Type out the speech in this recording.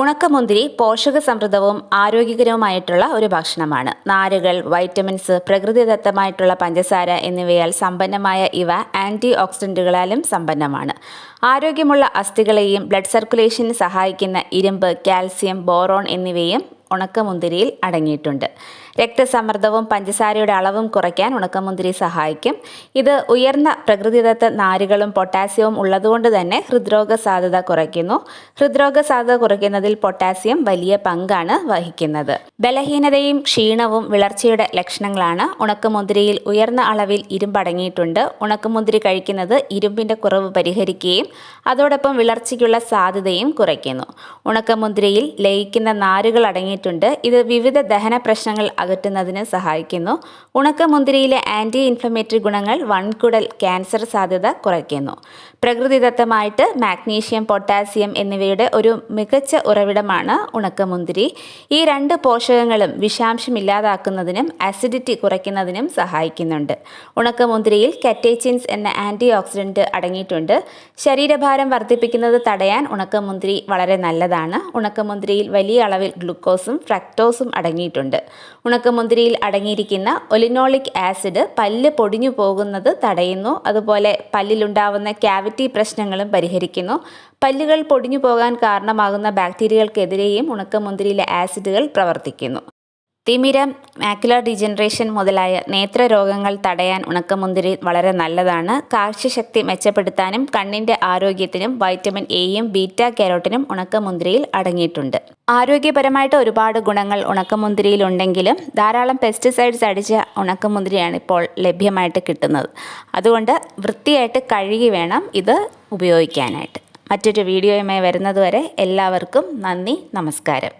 ഉണക്കമുന്തിരി പോഷക സമൃദ്ധവും ആരോഗ്യകരവുമായിട്ടുള്ള ഒരു ഭക്ഷണമാണ്. നാരുകൾ വൈറ്റമിൻസ് പ്രകൃതിദത്തമായിട്ടുള്ള പഞ്ചസാര എന്നിവയാൽ സമ്പന്നമായ ഇവ ആന്റി ഓക്സിഡന്റുകളാലും സമ്പന്നമാണ്. ആരോഗ്യമുള്ള അസ്ഥികളെയും ബ്ലഡ് സർക്കുലേഷന് സഹായിക്കുന്ന ഇരുമ്പ് കാൽസ്യം ബോറോൺ എന്നിവയും ഉണക്കമുന്തിരിയിൽ അടങ്ങിയിട്ടുണ്ട്. രക്തസമ്മർദ്ദവും പഞ്ചസാരയുടെ അളവും കുറയ്ക്കാൻ ഉണക്കമുന്തിരി സഹായിക്കും. ഇത് ഉയർന്ന പ്രകൃതിദത്ത നാരുകളും പൊട്ടാസ്യവും ഉള്ളതുകൊണ്ട് തന്നെ ഹൃദ്രോഗ സാധ്യത കുറയ്ക്കുന്നു. ഹൃദ്രോഗ സാധ്യത കുറയ്ക്കുന്നതിൽ പൊട്ടാസ്യം വലിയ പങ്കാണ് വഹിക്കുന്നത്. ബലഹീനതയും ക്ഷീണവും വിളർച്ചയുടെ ലക്ഷണങ്ങളാണ്. ഉണക്കമുന്തിരിയിൽ ഉയർന്ന അളവിൽ ഇരുമ്പടങ്ങിയിട്ടുണ്ട്. ഉണക്കമുന്തിരി കഴിക്കുന്നത് ഇരുമ്പിന്റെ കുറവ് പരിഹരിക്കുകയും അതോടൊപ്പം വിളർച്ചയ്ക്കുള്ള സാധ്യതയും കുറയ്ക്കുന്നു. ഉണക്കമുന്തിരിയിൽ ലയിക്കുന്ന നാരുകൾ അടങ്ങിയിട്ടുണ്ട്. ഇത് വിവിധ ദഹന പ്രശ്നങ്ങൾ അകറ്റുന്നതിന് സഹായിക്കുന്നു. ഉണക്കമുന്തിരിയിലെ ആന്റി ഇൻഫ്ലമേറ്ററി ഗുണങ്ങൾ വൺകുടൽ ക്യാൻസർ സാധ്യത കുറയ്ക്കുന്നു. പ്രകൃതിദത്തമായിട്ട് മാഗ്നീഷ്യം പൊട്ടാസ്യം എന്നിവയുടെ ഒരു മികച്ച ഉറവിടമാണ് ഉണക്കമുന്തിരി. ഈ രണ്ട് പോഷകങ്ങളും വിഷാംശം ഇല്ലാതാക്കുന്നതിനും അസിഡിറ്റി കുറയ്ക്കുന്നതിനും സഹായിക്കുന്നുണ്ട്. ഉണക്കമുന്തിരിയിൽ കറ്റേച്ചിൻസ് എന്ന ആന്റി ഓക്സിഡന്റ് അടങ്ങിയിട്ടുണ്ട്. ശരീരഭാരം വർദ്ധിപ്പിക്കുന്നത് തടയാൻ ഉണക്കമുന്തിരി വളരെ നല്ലതാണ്. ഉണക്കമുന്തിരിയിൽ വലിയ അളവിൽ ഗ്ലൂക്കോസും ഫ്രക്ടോസും അടങ്ങിയിട്ടുണ്ട്. ഉണക്കമുന്തിരിയിൽ അടങ്ങിയിരിക്കുന്ന ഒലിനോളിക് ആസിഡ് പല്ല് പൊടിഞ്ഞു പോകുന്നത് തടയുന്നു. അതുപോലെ പല്ലിലുണ്ടാവുന്ന ക്യാവിറ്റി പ്രശ്നങ്ങളും പരിഹരിക്കുന്നു. പല്ലുകൾ പൊടിഞ്ഞു പോകാൻ കാരണമാകുന്ന ബാക്ടീരിയകൾക്കെതിരെയും ഉണക്കമുന്തിരിയിലെ ആസിഡുകൾ പ്രവർത്തിക്കുന്നു. തിമിരം മാക്കുലർ ഡിജനറേഷൻ മുതലായ നേത്രരോഗങ്ങൾ തടയാൻ ഉണക്കമുന്തിരി വളരെ നല്ലതാണ്. കാഴ്ചശക്തി മെച്ചപ്പെടുത്താനും കണ്ണിന്റെ ആരോഗ്യത്തിനും വൈറ്റമിൻ എയും ബീറ്റ കാരോട്ടിനും ഉണക്കമുന്തിരിയിൽ അടങ്ങിയിട്ടുണ്ട്. ആരോഗ്യപരമായിട്ട് ഒരുപാട് ഗുണങ്ങൾ ഉണക്കമുന്തിരിയിൽ ഉണ്ടെങ്കിലും ധാരാളം പെസ്റ്റിസൈഡ്സ് അടിച്ച ഉണക്കമുന്തിരിയാണ് ഇപ്പോൾ ലഭ്യമായിട്ട് കിട്ടുന്നത്. അതുകൊണ്ട് വൃത്തിയായിട്ട് കഴുകി വേണം ഇത് ഉപയോഗിക്കാനായിട്ട്. മറ്റൊരു വീഡിയോയുമായി വരുന്നതുവരെ എല്ലാവർക്കും നന്ദി നമസ്കാരം.